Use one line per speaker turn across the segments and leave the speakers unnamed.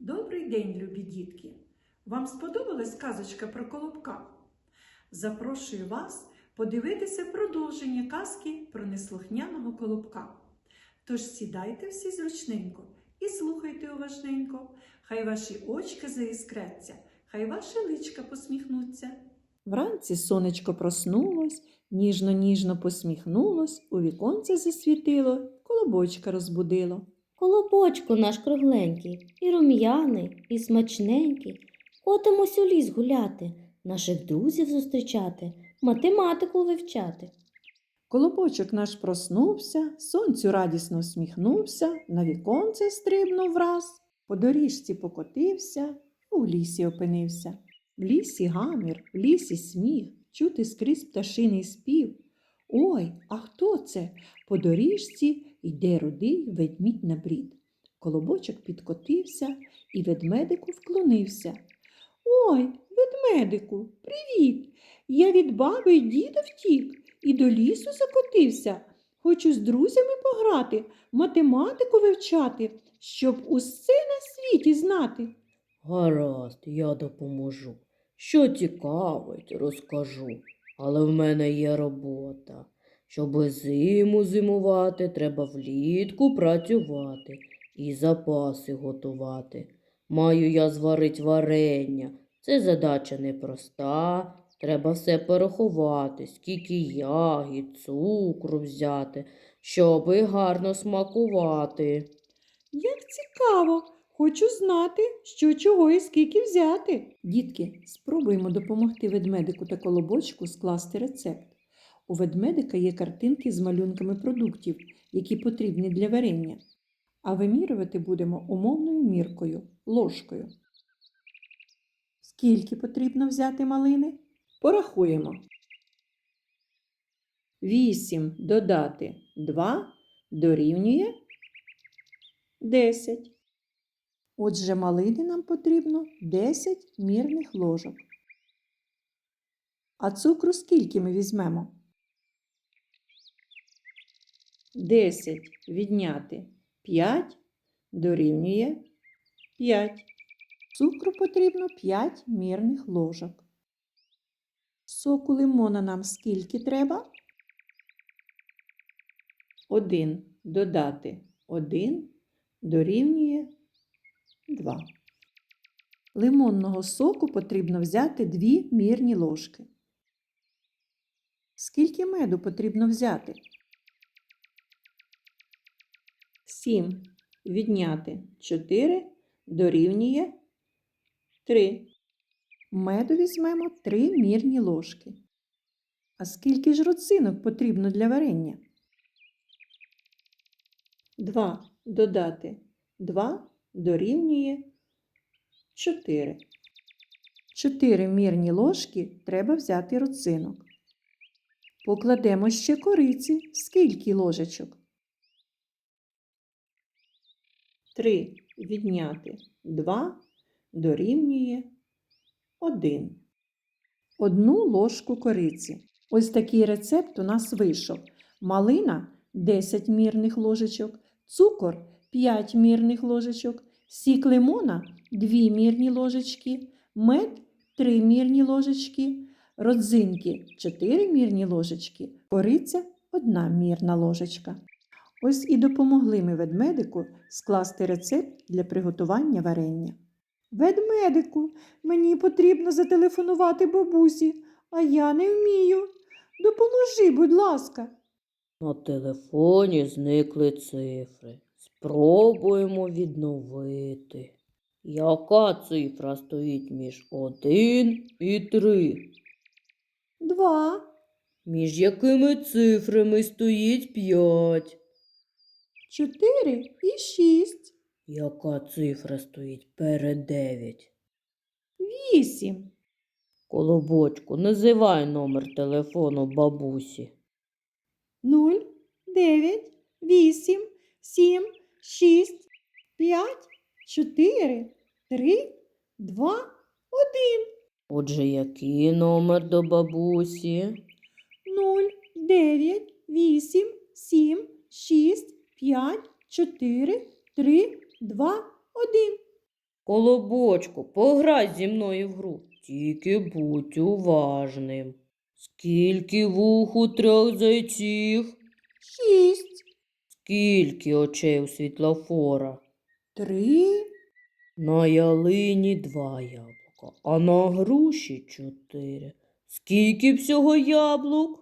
Добрий день, любі дітки! Вам сподобалась казочка про колобка? Запрошую вас подивитися продовження казки про неслухняного колобка. Тож сідайте всі зручненько і слухайте уважненько. Хай ваші очки заіскряться, хай ваші личка посміхнуться. Вранці сонечко проснулось, ніжно-ніжно посміхнулось, у віконце засвітило, колобочка розбудило.
Колобочку наш кругленький, і рум'яний, і смачненький. Котимось у ліс гуляти, наших друзів зустрічати, математику вивчати.
Колобочок наш проснувся, сонцю радісно всміхнувся, на віконце стрибнув враз, по доріжці покотився, у лісі опинився. В лісі гамір, в лісі сміх, чути скрізь пташиний спів. Ой, а хто це? По доріжці йде рудий ведмідь на брід. Колобочок підкотився і ведмедику вклонився. Ой, ведмедику, привіт! Я від баби й діда втік і до лісу закотився. Хочу з друзями пограти, математику вивчати, щоб усе на світі знати.
Гаразд, я допоможу. Що цікавить, розкажу. Але в мене є робота. Щоби зиму зимувати, треба влітку працювати і запаси готувати. Маю я зварить варення. Це задача непроста. Треба все порахувати, скільки ягід, цукру взяти, щоби гарно смакувати.
Як цікаво, хочу знати, що чого і скільки взяти. Дітки, спробуємо допомогти ведмедику та колобочку скласти рецепт. У ведмедика є картинки з малюнками продуктів, які потрібні для варення. А вимірювати будемо умовною міркою ложкою. Скільки потрібно взяти малини? Порахуємо. 8 додати 2 дорівнює 10. Отже, малини нам потрібно 10 мірних ложок. А цукру скільки ми візьмемо? 10 відняти 5 дорівнює 5. Цукру потрібно 5 мірних ложок. Соку лимона нам скільки треба? 1 додати 1 дорівнює 2. Лимонного соку потрібно взяти 2 мірні ложки. Скільки меду потрібно взяти? 7 відняти 4 дорівнює 3. Меду візьмемо 3 мірні ложки. А скільки ж роцинок потрібно для варення? 2 додати 2 дорівнює 4. 4 мірні ложки треба взяти роцинок. Покладемо ще кориці. Скільки ложечок? 3 відняти 2 дорівнює 1. Одну ложку кориці. Ось такий рецепт у нас вийшов. Малина 10 мірних ложечок, цукор 5 мірних ложечок, сік лимона 2 мірні ложечки, мед 3 мірні ложечки, родзинки 4 мірні ложечки, кориця 1 мірна ложечка. Ось і допомогли ми ведмедику скласти рецепт для приготування варення. Ведмедику, мені потрібно зателефонувати бабусі, а я не вмію. Допоможи, будь ласка.
На телефоні зникли цифри. Спробуємо відновити. Яка цифра стоїть між 1 і 3?
Два,
Між якими цифрами стоїть 5?
Чотири і шість,
Яка цифра стоїть перед 9?
вісім,
Колобочку, називай номер телефону бабусі.
нуль, дев'ять, вісім, сім, шість, п'ять, чотири, три, два, один.
Отже, який номер до бабусі?
Нуль, дев'ять, вісім, сім, шість, п'ять, чотири, три, два, один.
Колобочку, пограй зі мною в гру. Тільки будь уважним. Скільки вух у трьох зайців?
Шість,
Скільки очей у світлофора?
три,
На ялині два яблука, а на груші чотири. Скільки всього яблук?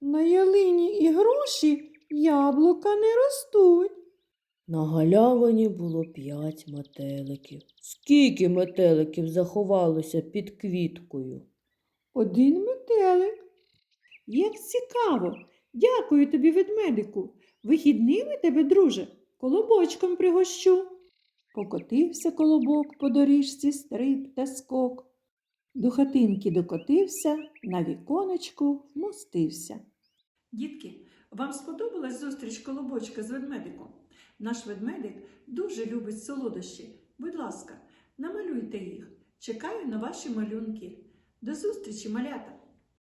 на ялині і груші яблука не ростуть.
На галявині було п'ять метеликів. Скільки метеликів заховалося під квіткою?
Один метелик. Як цікаво. Дякую тобі, ведмедику. Вихідними тебе, друже, колобочком пригощу. Покотився колобок по доріжці стриб та скок. До хатинки докотився, на віконечку вмостився. Дітки, вам сподобалась зустріч колобочка з ведмедиком? Наш ведмедик дуже любить солодощі. Будь ласка, намалюйте їх. Чекаю на ваші малюнки. До зустрічі, малята!